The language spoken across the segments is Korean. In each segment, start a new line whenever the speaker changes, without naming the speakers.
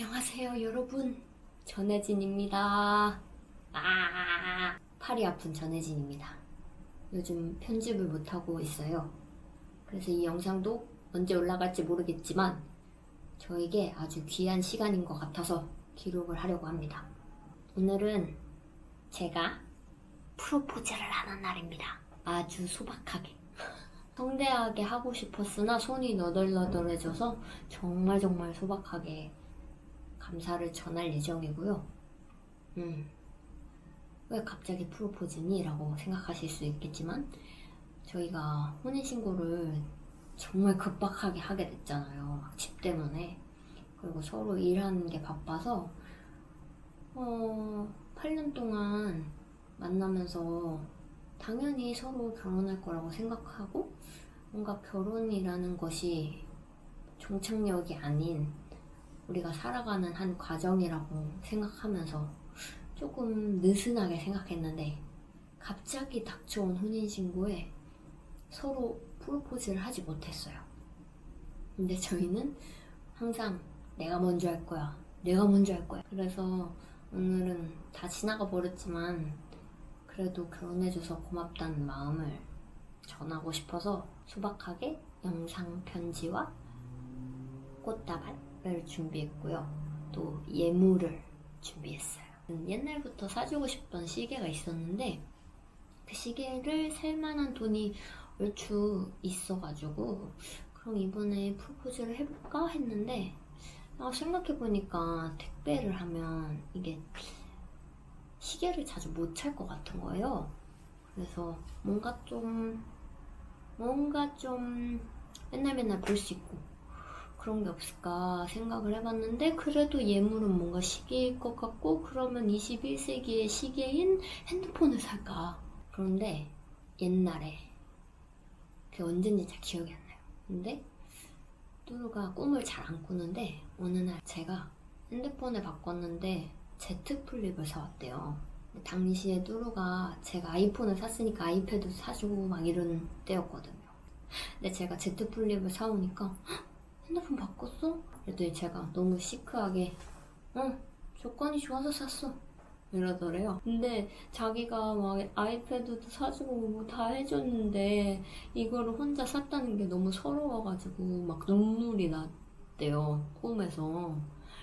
안녕하세요, 여러분. 전혜진입니다. 아, 팔이 아픈 전혜진입니다. 요즘 편집을 못하고 있어요. 그래서 이 영상도 언제 올라갈지 모르겠지만, 저에게 아주 귀한 시간인 것 같아서 기록을 하려고 합니다. 오늘은 제가 프로포즈를 하는 날입니다. 아주 소박하게. 성대하게 하고 싶었으나 손이 너덜너덜해져서 정말 정말 소박하게 감사를 전할 예정이고요. 음, 왜 갑자기 프로포즈니? 라고 생각하실 수 있겠지만, 저희가 혼인신고를 정말 급박하게 하게 됐잖아요. 막집 때문에. 그리고 서로 일하는 게 바빠서, 어, 8년 동안 만나면서 당연히 서로 결혼할 거라고 생각하고, 뭔가 결혼이라는 것이 종착역이 아닌 우리가 살아가는 한 과정이라고 생각하면서 조금 느슨하게 생각했는데 갑자기 닥쳐온 혼인신고에 서로 프로포즈를 하지 못했어요. 근데 저희는 항상 내가 먼저 할 거야. 내가 먼저 할 거야. 그래서 오늘은 다 지나가 버렸지만 그래도 결혼해줘서 고맙다는 마음을 전하고 싶어서 소박하게 영상 편지와 꽃다발 을 준비했고요. 또 예물을 준비했어요. 옛날부터 사주고 싶던 시계가 있었는데 그 시계를 살 만한 돈이 얼추 있어가지고 그럼 이번에 프로포즈를 해볼까 했는데 아, 생각해보니까 택배를 하면 이게 시계를 자주 못 찰 것 같은 거예요. 그래서 뭔가 좀 뭔가 좀 맨날 맨날 볼 수 있고 그런 게 없을까 생각을 해봤는데 그래도 예물은 뭔가 시계일 것 같고 그러면 21세기의 시계인 핸드폰을 살까? 그런데 옛날에 그게 언젠지 잘 기억이 안 나요. 근데 뚜루가 꿈을 잘 안 꾸는데 어느 날 제가 핸드폰을 바꿨는데 Z 플립을 사왔대요. 당시에 뚜루가 제가 아이폰을 샀으니까 아이패드 사주고 막 이런 때였거든요. 근데 제가 Z 플립을 사오니까 "헉, 핸드폰 바꿨어? 그랬더니 제가 너무 시크하게 응 조건이 좋아서 샀어. 이러더래요. 근데 자기가 막 아이패드도 사주고 뭐 다 해줬는데 이거를 혼자 샀다는 게 너무 서러워가지고 막 눈물이 났대요 꿈에서.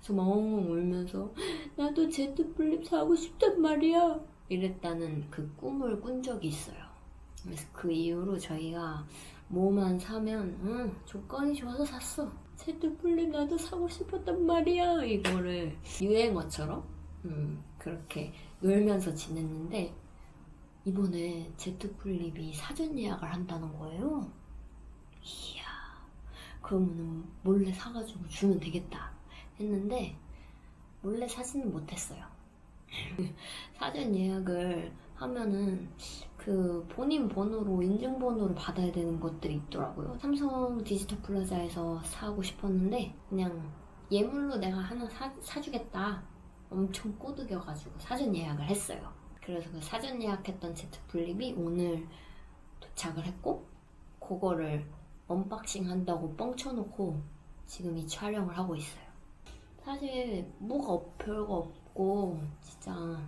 그래서 막 엉엉 울면서 나도 Z 플립 사고 싶단 말이야! 이랬다는 그 꿈을 꾼 적이 있어요. 그래서 그 이후로 저희가 뭐만 사면 응 조건이 좋아서 샀어. Z 플립 나도 사고 싶었단 말이야 이거를. 유행어처럼? 음, 그렇게 놀면서 지냈는데 이번에 Z 플립이 사전 예약을 한다는 거예요. 이야 그러면은 몰래 사가지고 주면 되겠다 했는데 몰래 사지는 못했어요. 사전 예약을 하면은 그 본인 번호로 인증번호를 받아야 되는 것들이 있더라고요. 삼성 디지털 플라자에서 사고 싶었는데 그냥 예물로 내가 하나 사, 사주겠다. 엄청 꼬드겨가지고 사전 예약을 했어요. 그래서 그 사전 예약했던 Z 플립이 오늘 도착을 했고 그거를 언박싱 한다고 뻥쳐놓고 지금 이 촬영을 하고 있어요. 사실 뭐가 없- 별거 없고 진짜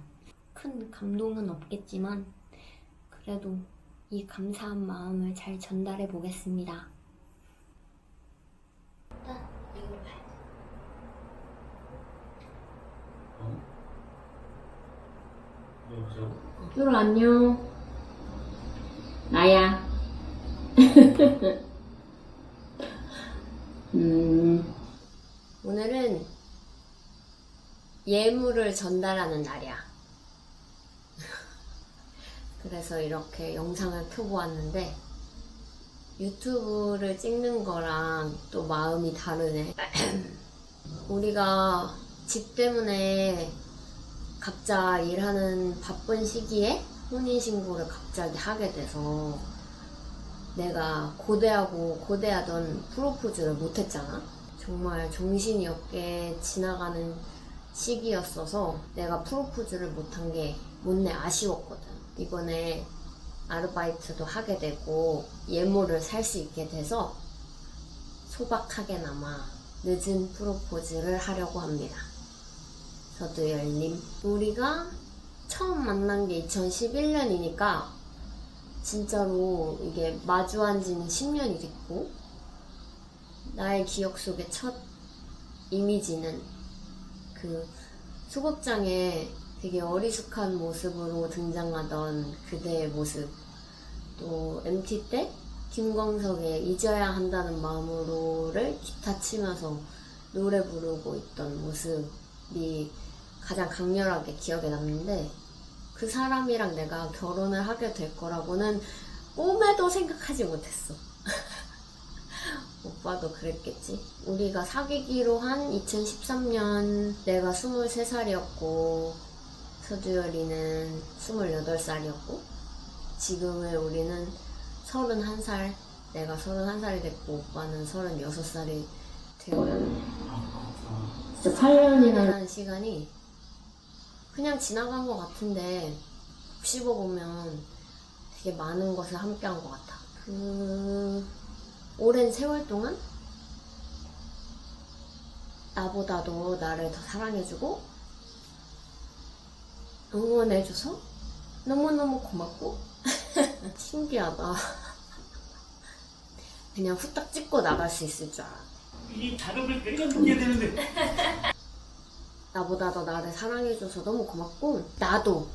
큰 감동은 없겠지만 그래도 이 감사한 마음을 잘 전달해 보겠습니다. 일단 이걸 봐야 돼.
여보세요?
안녕. 나야. 음,
오늘은 예물을 전달하는 날이야. 그래서 이렇게 영상을 켜보았는데 유튜브를 찍는 거랑 또 마음이 다르네. 우리가 집 때문에 각자 일하는 바쁜 시기에 혼인신고를 갑자기 하게 돼서 내가 고대하고 고대하던 프로포즈를 못했잖아. 정말 정신이 없게 지나가는 시기였어서 내가 프로포즈를 못한 게 못내 아쉬웠거든. 이번에 아르바이트도 하게 되고 예물을 살 수 있게 돼서 소박하게나마 늦은 프로포즈를 하려고 합니다. 서두열님. 우리가 처음 만난 게 2011년이니까 진짜로 이게 마주한 지는 10년이 됐고 나의 기억 속의 첫 이미지는 그 소극장에 되게 어리숙한 모습으로 등장하던 그대의 모습 또 MT 때 김광석의 잊어야 한다는 마음으로를 기타 치면서 노래 부르고 있던 모습이 가장 강렬하게 기억에 남는데 그 사람이랑 내가 결혼을 하게 될 거라고는 꿈에도 생각하지 못했어. 오빠도 그랬겠지. 우리가 사귀기로 한 2013년 내가 23살이었고 서주열이는 28살이었고 지금의 우리는 31살 내가 31살이 됐고 오빠는 36살이 되어가는 진짜 8년이라는 시간이 그냥 지나간 것 같은데 곱씹어보면 되게 많은 것을 함께 한 것 같아. 그 오랜 세월 동안 나보다도 나를 더 사랑해주고 응원해줘서 너무너무 고맙고 신기하다. 그냥 후딱 찍고 나갈 수 있을 줄 알아.
이 작업을 내가 느껴야 되는데
나보다 더 나를 사랑해줘서 너무 고맙고 나도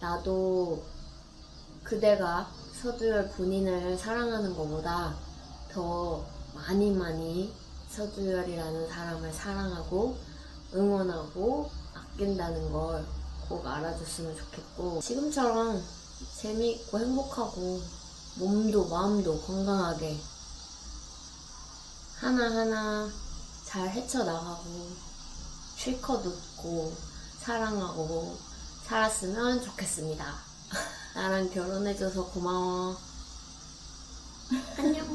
나도 그대가 서두열 본인을 사랑하는 것보다 더 많이 많이 서두열이라는 사람을 사랑하고 응원하고 아낀다는 걸 꼭 알아줬으면 좋겠고 지금처럼 재미있고 행복하고 몸도 마음도 건강하게 하나하나 잘 헤쳐나가고 실컷 웃고 사랑하고 살았으면 좋겠습니다. 나랑 결혼해줘서 고마워. 안녕.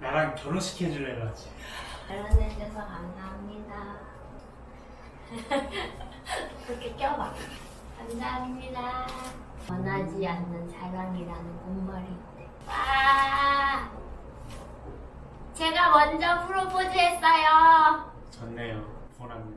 나랑 결혼시켜줄래 그랬지
결혼해줘서 감사합니다. 그렇게 껴봐. 감사합니다. 원하지 않는 사랑이라는 있대. 와! 제가 먼저 프로포즈 했어요.
좋네요 보람네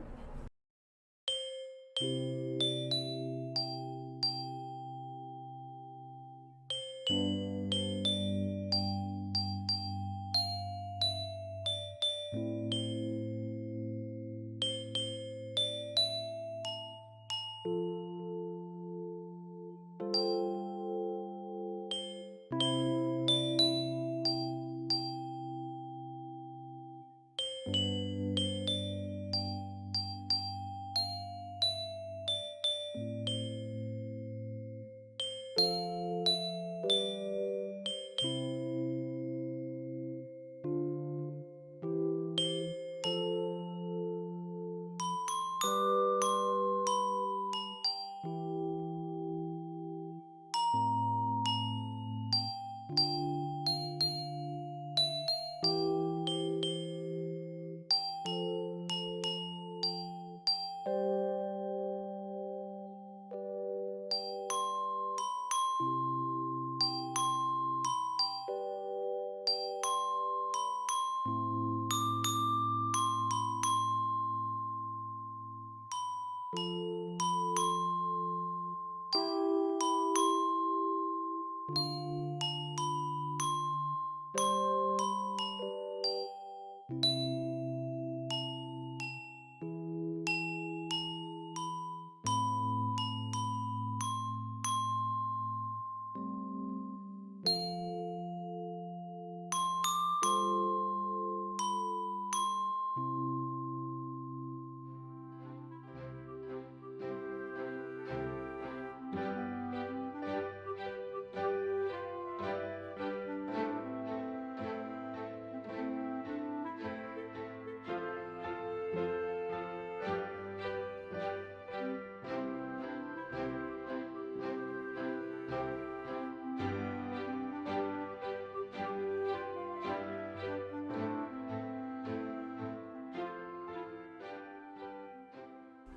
thank you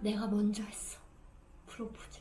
내가 먼저 했어. 프로포즈.